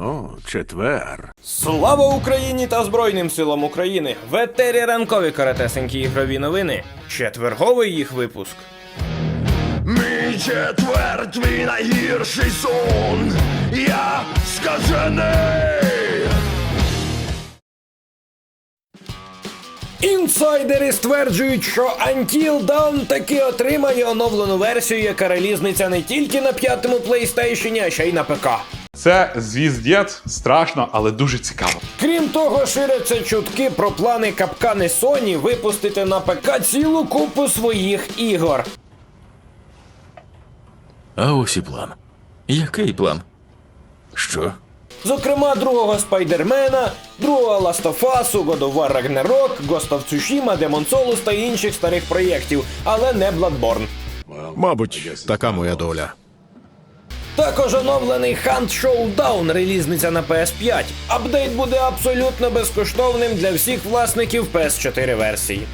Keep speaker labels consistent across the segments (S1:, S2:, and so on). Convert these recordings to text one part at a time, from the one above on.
S1: О, четвер.
S2: Слава Україні та Збройним силам України! В етері ранкові каратесенькі ігрові новини. Четверговий їх випуск.
S3: Мій четвер, твій найгірший сон. Я скажений.
S2: Інсайдери стверджують, що Until Dawn таки отримає оновлену версію, яка релізниця не тільки на п'ятому PlayStation, а ще й на ПК.
S4: Це звіздець, страшно, але дуже цікаво.
S2: Крім того, ширяться чутки про плани капкани Sony випустити на ПК цілу купу своїх ігор.
S5: А ось і план. Який план? Що?
S2: Зокрема, другого Спайдермена, другого Last of Us, God of War Ragnarok, Ghost of Tsushima, Demon Souls та інших старих проєктів, але не Bloodborne.
S6: Мабуть, така моя доля.
S2: Також оновлений Hunt Showdown релізниця на PS5. Апдейт буде абсолютно безкоштовним для всіх власників PS4 версії.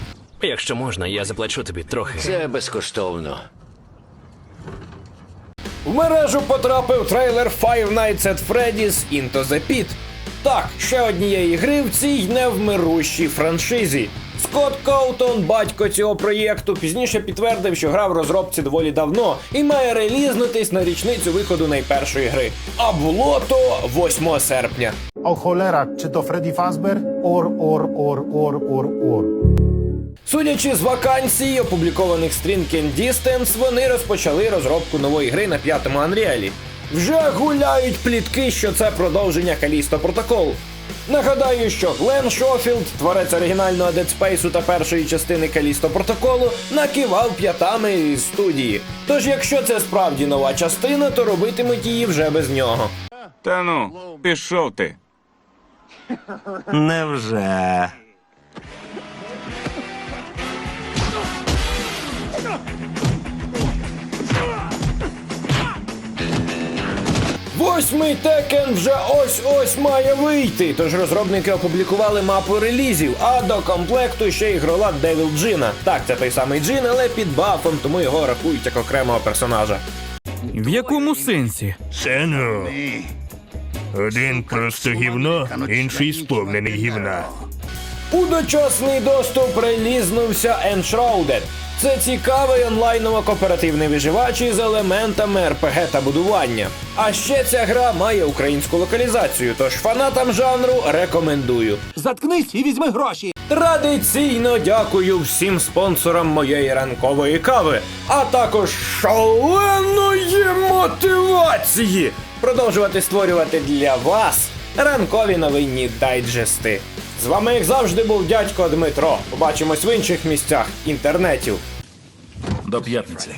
S7: Якщо можна, я заплачу тобі трохи.
S8: Це безкоштовно.
S2: В мережу потрапив трейлер Five Nights at Freddy's Into the Pit. Так, ще однієї гри в цій невмирущій франшизі. Скотт Коутон, батько цього проєкту, пізніше підтвердив, що гра в розробці доволі давно і має релізнутись на річницю виходу найпершої гри. А було то 8 серпня.
S9: O cholera, czy to Freddy Fazbear? Or, or, or, or, or, or.
S2: Судячи з вакансій, опублікованих String and Distance, вони розпочали розробку нової гри на п'ятому Unreal. Вже гуляють плітки, що це продовження Callisto Protocol. Нагадаю, що Глен Шофілд, творець оригінального Dead Space та першої частини Callisto Протоколу, накивав п'ятами із студії. Тож, якщо це справді нова частина, то робитимуть її вже без нього.
S10: Та ну, пішов ти.
S1: Невже?
S2: Восьмий Текен вже ось-ось має вийти. Тож розробники опублікували мапу релізів, а до комплекту ще й грола Девіл Джина. Так, це той самий Джин, але під бафом, тому його рахують як окремого персонажа.
S11: В якому сенсі?
S3: Сену Один просто гівно, інший сповнений гівна.
S2: У дочасний доступ релізнувся Enshrouded. Це цікавий онлайново-кооперативний виживач із елементами РПГ та будування. А ще ця гра має українську локалізацію, тож фанатам жанру рекомендую.
S11: Заткнись і візьми гроші.
S2: Традиційно дякую всім спонсорам моєї ранкової кави, а також шаленої мотивації продовжувати створювати для вас ранкові новинні дайджести. З вами, як завжди, був дядько Дмитро. Побачимось в інших місцях інтернетів.
S5: До п'ятниці.